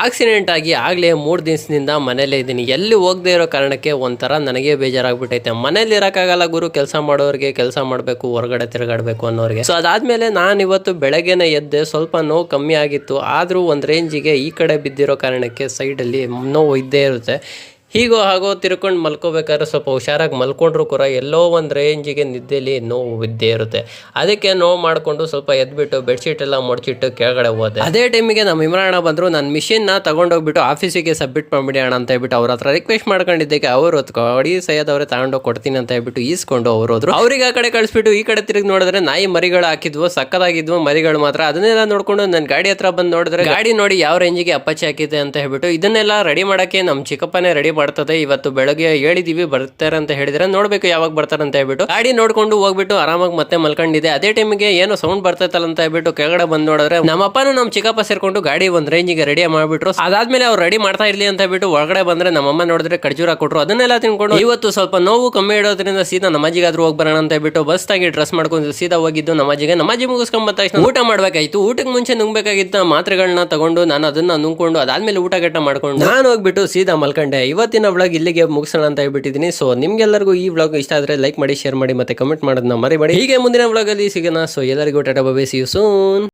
Accident ಆಗಿ ಆಗಲೇ ಮೂರು ದಿವಸದಿಂದ ಮನೇಲೇ ಇದ್ದೀನಿ. ಎಲ್ಲಿ ಹೋಗದೆ ಇರೋ ಕಾರಣಕ್ಕೆ ಒಂಥರ ನನಗೆ ಬೇಜಾರಾಗ್ಬಿಟ್ಟೈತೆ. ಮನೇಲಿ ಇರೋಕ್ಕಾಗಲ್ಲ ಗುರು, ಕೆಲಸ ಮಾಡೋರಿಗೆ ಕೆಲಸ ಮಾಡಬೇಕು, ಹೊರಗಡೆ ತಿರುಗಾಡಬೇಕು ಅನ್ನೋರಿಗೆ. ಸೊ ಅದಾದಮೇಲೆ ನಾನು ಇವತ್ತು ಬೆಳಗ್ಗೆನೆ ಎದ್ದೆ, ಸ್ವಲ್ಪ ನೋವು ಕಮ್ಮಿ ಆಗಿತ್ತು. ಆದರೂ ಒಂದು ರೇಂಜಿಗೆ ಈ ಕಡೆ ಬಿದ್ದಿರೋ ಕಾರಣಕ್ಕೆ ಸೈಡಲ್ಲಿ ನೋವು ಇದ್ದೇ ಇರುತ್ತೆ. ಹೀಗೋ ಹಾಗೋ ತಿರ್ಕೊಂಡು ಮಲ್ಕೋಬೇಕಾದ್ರೆ ಸ್ವಲ್ಪ ಹುಷಾರಾಗಿ ಮಲ್ಕೊಂಡ್ರು ಕೂಡ ಎಲ್ಲೋ ಒಂದು ರೇಂಜಿಗೆ ನಿದ್ದೆಯಲ್ಲಿ ನೋವು ಇದ್ದೇ ಇರುತ್ತೆ. ಅದಕ್ಕೆ ನೋವು ಮಾಡಿಕೊಂಡು ಸ್ವಲ್ಪ ಎದ್ಬಿಟ್ಟು ಬೆಡ್ಶೀಟ್ ಎಲ್ಲ ಮುಡ್ಚಿಟ್ಟು ಕೆಳಗಡೆ ಹೋದೆ. ಅದೇ ಟೈಮಿಗೆ ನಮ್ಮ ಇಮ್ರಾಣ ಬಂದರು ನನ್ನ ಮಿಷಿನ್ನ ತಗೊಂಡೋಗ್ಬಿಟ್ಟು ಆಫೀಸಿಗೆ ಸಬ್ಮಿಟ್ ಮಾಡಿಬಿಡಿ ಅಣ್ಣ ಅಂತ ಹೇಳ್ಬಿಟ್ಟು ಅವ್ರ ಹತ್ರ ರಿಕ್ವೆಸ್ಟ್ ಮಾಡ್ಕೊಂಡಿದ್ದಕ್ಕೆ ಅವರು ಕೊಡಿ ಸೈಯದ್ ಅವರೇ ತಗೊಂಡೋಗಿ ಕೊಡ್ತೀನಿ ಅಂತ ಹೇಳ್ಬಿಟ್ಟು ಈಸ್ಕೊಂಡು ಅವರು ಹೋದ್ರು. ಅವ್ರಿಗೆ ಆ ಕಡೆ ಕಳಿಸ್ಬಿಟ್ಟು ಈ ಕಡೆ ತಿರುಗಿ ನೋಡಿದ್ರೆ ನಾಯಿ ಮರಿಗಳು ಹಾಕಿದ್ವು, ಸಕ್ಕದಾಗಿದ್ವು, ಮರಿಗಳು ಮಾತ್ರ. ಅದನ್ನೆಲ್ಲ ನೋಡ್ಕೊಂಡು ನನ್ನ ಗಾಡಿ ಹತ್ರ ಬಂದು ನೋಡಿದ್ರೆ, ಗಾಡಿ ನೋಡಿ ಯಾವ ರೇಂಜಿಗೆ ಅಪ್ಪಚ್ಚಿ ಹಾಕಿದೆ ಅಂತ ಹೇಳ್ಬಿಟ್ಟು ಇದನ್ನೆಲ್ಲ ರೆಡಿ ಮಾಡೋಕ್ಕೆ ನಮ್ಮ ಚಿಕ್ಕಪ್ಪನೇ ರೆಡಿ ಮಾಡ್ತದೆ ಇವತ್ತು ಬೆಳಗ್ಗೆ ಹೇಳಿದೀವಿ ಬರ್ತಾರೆ ಅಂತ ಹೇಳಿದ್ರೆ ನೋಡ್ಬೇಕು ಯಾವಾಗ ಬರ್ತಾರೆ ಅಂತ ಹೇಳ್ಬಿಟ್ಟು. ಗಾಡಿ ನೋಡ್ಕೊಂಡು ಹೋಗ್ಬಿಟ್ಟು ಆರಾಮಾಗಿ ಮತ್ತೆ ಮಲ್ಕೊಂಡಿದೆ ಅದೇ ಟೈಮಿಗೆ ಏನೋ ಸೌಂಡ್ ಬರ್ತೈತಲ್ಲ ಅಂತ ಹೇಳ್ಬಿಟ್ಟು ಕೆಳಗಡೆ ಬಂದು ನೋಡಿದ್ರೆ ನಮ್ಮಪ್ಪನೂ ನಮ್ಮ ಚಿಕ್ಕಪ್ಪ ಸೇರ್ಕೊಂಡು ಗಾಡಿ ಒಂದ್ ರೇಂಜಿಗೆ ರೆಡಿ ಮಾಡ್ಬಿಟ್ರು. ಅದಾದ್ಮೇಲೆ ಅವ್ರು ರೆಡಿ ಮಾಡ್ತಾ ಇರ್ಲಿ ಅಂತ ಹೇಳ್ಬಿಟ್ಟು ಒಳಗಡೆ ಬಂದ್ರೆ ನಮ್ಮಮ್ಮ ನೋಡಿದ್ರೆ ಖರ್ಜೂರ ಕೊಟ್ರು. ಅದನ್ನೆಲ್ಲ ತಿನ್ಕೊಂಡು ಇವತ್ತು ಸ್ವಲ್ಪ ನೋವು ಕಮ್ಮಿ ಇಡೋದ್ರಿಂದ ಸೀದಾ ನಮಾಜಿಗಾದ್ರೂ ಹೋಗಿ ಬರೋಣ ಅಂತ ಹೇಳ್ಬಿಟ್ಟು ಬಸ್ ತಾಗಿ ಡ್ರೆಸ್ ಮಾಡ್ಕೊಂಡು ಸೀದಾ ಹೋಗಿದ್ದು ನಮಾಜಿಗೆ ನಮಾಜಿ ಮುಗಿಸ್ಕೊಂಡ್ ಬಂದ ತಕ್ಷಣ ಊಟ ಮಾಡ್ಬೇಕಾಯ್ತು. ಊಟಕ್ಕೆ ಮುಂಚೆ ನುಂಗ್ಬೇಕಾಗಿದ್ದ ಮಾತ್ರೆಗಳನ್ನ ತಗೊಂಡು ನಾನು ಅದನ್ನ ನುಂಗ್ಕೊಂಡು ಅದಾದ್ಮೇಲೆ ಊಟ ಗಟ್ಟ ಮಾಡ್ಕೊಂಡು ನಾನು ಹೋಗ್ಬಿಟ್ಟು ಸೀದಾ ಮಲ್ಕೊಂಡೆ. ಇವತ್ತಿನ ವ್ಲಾಗ್ ಇಲ್ಲಿಗೆ ಮುಗಿಸೋಣ ಅಂತ ಹೇಳ್ಬಿಟ್ಟಿದ್ದೀನಿ. ಸೊ ನಿಮ್ಗೆಲ್ಲರಿಗೂ ಈ ವ್ಲಾಗ್ ಇಷ್ಟ ಆದ್ರೆ ಲೈಕ್ ಮಾಡಿ ಶೇರ್ ಮಾಡಿ ಮತ್ತೆ ಕಮೆಂಟ್ ಮಾಡೋದನ್ನ ಮರಿಬೇಡಿ. ಹೀಗೆ ಮುಂದಿನ ವ್ಲಾಗಲ್ಲಿ ಸಿಗೋಣ. ಸೊ ಎಲ್ಲರಿಗೂ tata bye see you soon